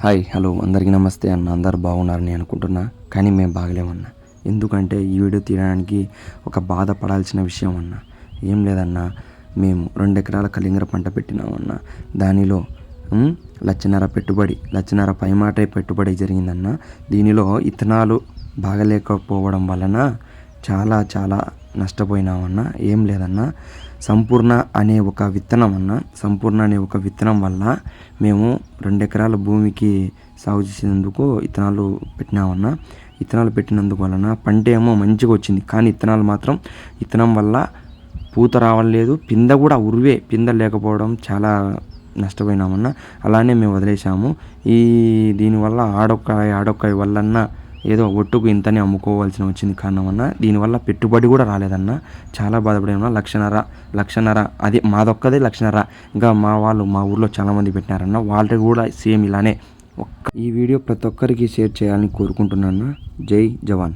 Hi hello అందరికీ నమస్తే అన్న. అందరు బాగున్నారని అనుకుంటున్నా కానీ మేము బాగలేమన్నా. ఎందుకంటే ఈ వీడియో తీయడానికి ఒక బాధపడాల్సిన విషయం అన్న. ఏం లేదన్నా మేము రెండు ఎకరాల కలింగర పంట పెట్టినామన్న. దానిలో లచ్చన్నర పెట్టుబడి లచ్చన్నర పైమాటే పెట్టుబడి జరిగిందన్న. దీనిలో ఇత్తనాలు బాగలేకపోవడం వలన చాలా చాలా నష్టపోయినామన్నా ఏం లేదన్నా సంపూర్ణ అనే ఒక విత్తనం అన్న సంపూర్ణ అనే ఒక విత్తనం వల్ల మేము రెండు ఎకరాల భూమికి సాగు చేసేందుకు ఇత్తనాలు పెట్టినామన్న ఇత్తనాలు పెట్టినందుకు వలన పంట ఏమో మంచిగా వచ్చింది. కానీ ఇత్తనాలు మాత్రం ఇత్తనం వల్ల పూత రావట్లేదు పింద కూడా ఉరివే పింద లేకపోవడం చాలా నష్టపోయినామన్న అలానే మేము వదిలేసాము ఈ దీనివల్ల ఆడొక్క ఆడొక్క వల్లన్నా ఏదో ఒట్టుకు ఇంతనే అమ్ముకోవాల్సిన వచ్చింది కారణం అన్న. దీనివల్ల పెట్టుబడి కూడా రాలేదన్న. చాలా బాధపడేమన్నా లక్షన్నర లక్షన్నర అది మాదొక్కదే లక్షన్నర. ఇంకా మా వాళ్ళు మా ఊర్లో చాలామంది పెట్టినారన్న. వాళ్ళకి కూడా సేమ్ ఇలానే ఒక్క ఈ వీడియో ప్రతి ఒక్కరికి షేర్ చేయాలని కోరుకుంటున్నాను జై జవాన్.